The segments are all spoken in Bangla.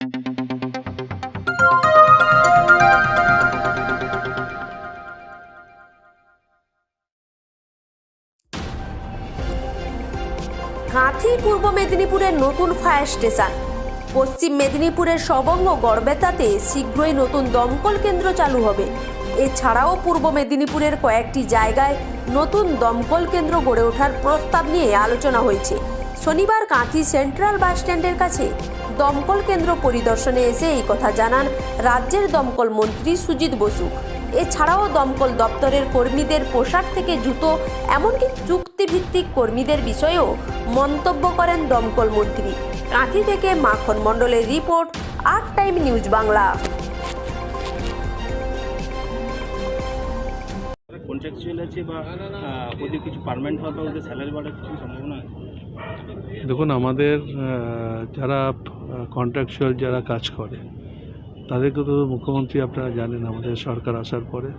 কাঁথি পূর্ব মেদিনীপুরের নতুন ফায়ার স্টেশন। পশ্চিম মেদিনীপুরের সবঙ্গ গড়বেতাতে শীঘ্রই নতুন দমকল কেন্দ্র চালু হবে। এছাড়াও পূর্ব মেদিনীপুরের কয়েকটি জায়গায় নতুন দমকল কেন্দ্র গড়ে ওঠার প্রস্তাব নিয়ে আলোচনা হয়েছে। শনিবার কাঁথি সেন্ট্রাল বাস স্ট্যান্ডের কাছে দমকল কেন্দ্র পরিদর্শনে এসে এই কথা জানান রাজ্যের দমকল মন্ত্রী সুজিত বসু। এছাড়াও দমকল দপ্তরের কর্মীদের পোশাক থেকে জুতো, এমনকি চুক্তিভিত্তিক কর্মীদের বিষয়েও মন্তব্য করেন দমকল মন্ত্রী। কাঁথি থেকে মাখন মণ্ডলের রিপোর্ট, আট টাইম নিউজ বাংলা। কন্ট্রাকচুয়াল আছে বা ওদের কিছু পারমানেন্ট হবে ওদের স্যালারি বাড়ার কিছু সম্ভাবনা আছে? দেখুন আমাদের যারা কন্ট্রাকচুয়াল যারা কাজ করে তাদেরকে তো মুখ্যমন্ত্রী আপনারা জানেন আমাদের সরকার আসার পরে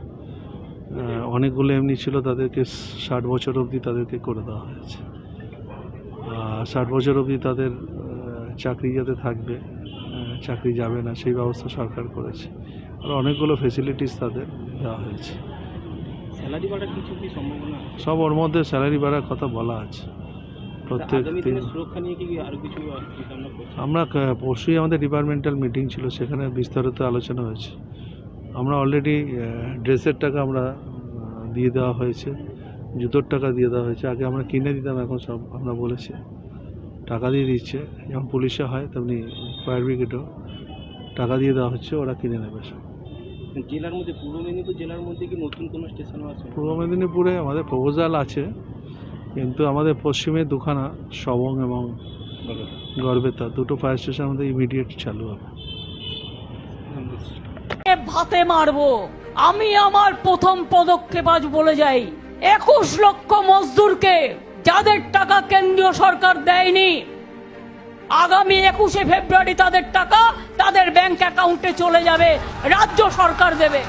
অনেকগুলো এমনি ছিল তাদেরকে ষাট বছর অবধি তাদেরকে করে দেওয়া হয়েছে। ষাট বছর অবধি তাদের চাকরি যাতে থাকবে চাকরি যাবে না সেই ব্যবস্থা সরকার করেছে। আর অনেকগুলো ফেসিলিটিস তাদের দেওয়া হয়েছে। স্যালারি বাড়ার কিছু কি সম্ভাবনা সব ওর মধ্যে স্যালারি বাড়ার কথা বলা আছে। প্রত্যেক আগামী দিন সুরক্ষা নিয়ে কি আরও কিছু আমরা পরশুই আমাদের ডিপার্টমেন্টাল মিটিং ছিল সেখানে বিস্তারিত আলোচনা হয়েছে। আমরা অলরেডি ড্রেসের টাকা আমরা দিয়ে দেওয়া হয়েছে জুতোর টাকা দিয়ে দেওয়া হয়েছে। আগে আমরা কিনে দিতাম এখন সব আমরা বলেছি। টাকা দিয়ে দিচ্ছে যেমন পুলিশে হয় তেমনি ফায়ার ব্রিগেডও টাকা দিয়ে দেওয়া হচ্ছে ওরা কিনে নেবে সব। জেলার মধ্যে পূর্ব মেদিনীপুর জেলার মধ্যে কি নতুন কোনো স্টেশনও আছে? পূর্ব মেদিনীপুরে আমাদের প্রপোজাল আছে কিন্তু আমাদের পশ্চিমে দুখানা সবং এবং গড়বেতা দুটো ফায়ার স্টেশন আমাদের ইমিডিয়েট চালু হবে। ভাতে মারবো। আমি আমার প্রথম পদক্ষেপ আজ বলে যাই। একুশ লক্ষ মজদুরকে যাদের টাকা কেন্দ্রীয় সরকার দেয়নি, আগামী একুশে ফেব্রুয়ারি তাদের টাকা তাদের ব্যাংক অ্যাকাউন্টে চলে যাবে, রাজ্য সরকার দেবে।